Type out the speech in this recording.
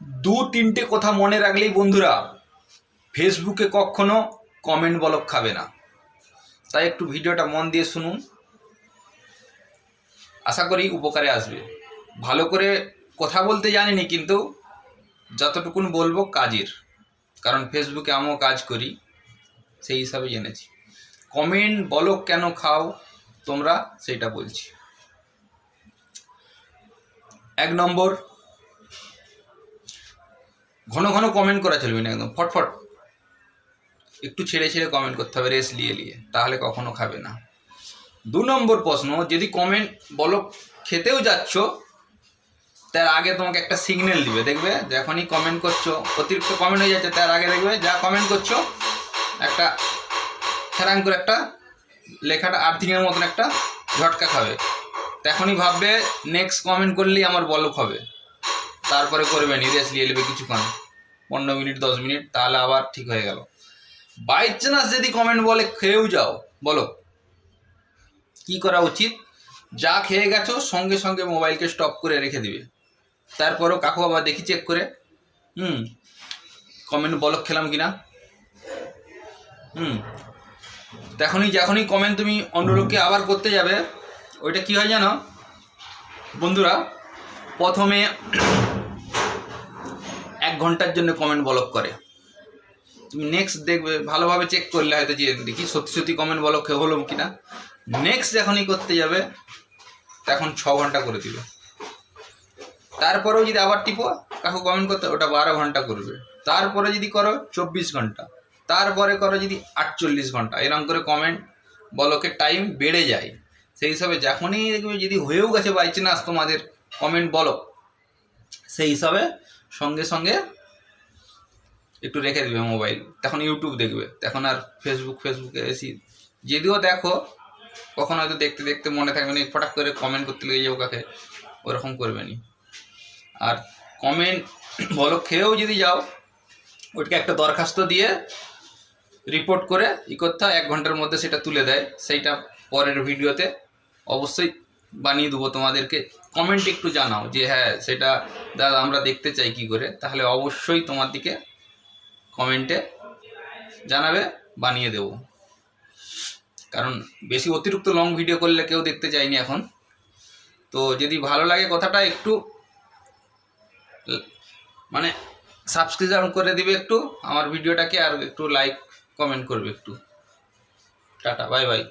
দু তিনটে কথা মনে রাখলেই বন্ধুরা ফেসবুকে কখনো কমেন্ট বলক খাবে না। তাই একটু ভিডিওটা মন দিয়ে শুনুন। আশা করি উপকারে আসবে। ভালো করে কথা বলতে জানিনি, কিন্তু যতটুকুন বলব কাজের। কারণ ফেসবুকে আমিও কাজ করি, সেই হিসাবে জেনেছি। কমেন্ট বলো কেন খাও, তোমরা সেটা বলছি। এক নম্বর ঘন ঘন কমেন্ট করা চলবে না একদম, ফটফট। একটু ছেড়ে ছেড়ে কমেন্ট করতে হবে রেস নিয়ে নিয়ে, তাহলে কখনো খাবে না। দু নম্বর প্রশ্ন, যদি কমেন্ট বলো খেতেও যাচ্ছ, তার আগে তোমাকে একটা সিগন্যাল দিবে, দেখবে? যখনই কমেন্ট করছ, অতিরিক্ত কমেন্ট হয়ে যাচ্ছে, তার আগে দেখবে, যা কমেন্ট করছ, একটা ফেরাং করে একটা লেখাটা আর্থিংয়ের মতন একটা ঝটকা খাবে। তখনই ভাববে নেক্সট কমেন্ট করলেই আমার বলক হবে। তারপরে করবে নি রেস নিয়ে নেবে কিছুক্ষণ। পনেরো মিনিট, দশ মিনিট, তাহলে আবার ঠিক হয়ে গেল। বাই চান্স যদি কমেন্ট বলে, খেয়েও যাও, বলো। কি করা উচিত? যা খেয়ে গেছো, সঙ্গে সঙ্গে মোবাইলকে স্টপ করে রেখে দিবে। তারপরও কাকু আবার দেখি চেক করে। হুম কমেন্ট বলক খেলাম কিনা? হুম তখনই যখনই কমেন্ট তুমি অন্য লোককে আবার করতে যাবে। ওইটা কি হয় জানো? বন্ধুরা, প্রথমে ঘণ্টার জন্য কমেন্ট ব্লক করে। তুমি নেক্সট দেখবে, ভালোভাবে চেক করলে হয়তো যে দেখি সত্যি সত্যি কমেন্ট ব্লক হলো কিনা। নেক্সট যখনই করতে যাবে, তখন ছ ঘণ্টা করে দিবে। তারপরেও যদি আবার টিপো, কাকু কমেন্ট করতে, ওটা বারো ঘণ্টা করবে। তারপরে যদি করো, চব্বিশ ঘণ্টা। তারপরে করো যদি আটচল্লিশ ঘণ্টা। এরকম করে কমেন্ট বলকের টাইম বেড়ে যায়। সেই হিসাবে যখনই দেখবে যদি হয়েও গেছে বাই চান্স তোমাদের কমেন্ট বলো সেই হিসাবে সঙ্গে সঙ্গে একটু রেখে দেবে মোবাইল। তখন ইউটিউব দেখবে। তখন আর ফেসবুক ফেসবুকে এসি যদিও দেখো, কখন হয়তো দেখতে দেখতে মনে থাকবে না ফটাক করে কমেন্ট করতে লেগে যাব কাকে? ওরকম করবে নি। আর কমেন্ট বলো খেয়েও যদি যাও, ওইটাকে একটা দরখাস্ত দিয়ে রিপোর্ট করে ই করতে হয়। এক ঘণ্টার মধ্যে সেটা তুলে দেয়। সেইটা পরের ভিডিওতে অবশ্যই বানিয়ে দেবো তোমাদেরকে। কমেন্ট একটু জানাও যে হ্যাঁ সেটা দাদা, আমরা দেখতে চাই কি করে। তাহলে অবশ্যই তোমার দিকে কমেন্টে জানাবে, বানিয়ে দেবো। কারণ বেশি অতিরিক্ত লং ভিডিও করলে কেউ দেখতে চায়নি এখন। তো যদি ভালো লাগে কথাটা, একটু মানে সাবস্ক্রিপশন করে দিবে একটু, আমার ভিডিওটাকে আর একটু লাইক কমেন্ট করবে একটু। Tata bye bye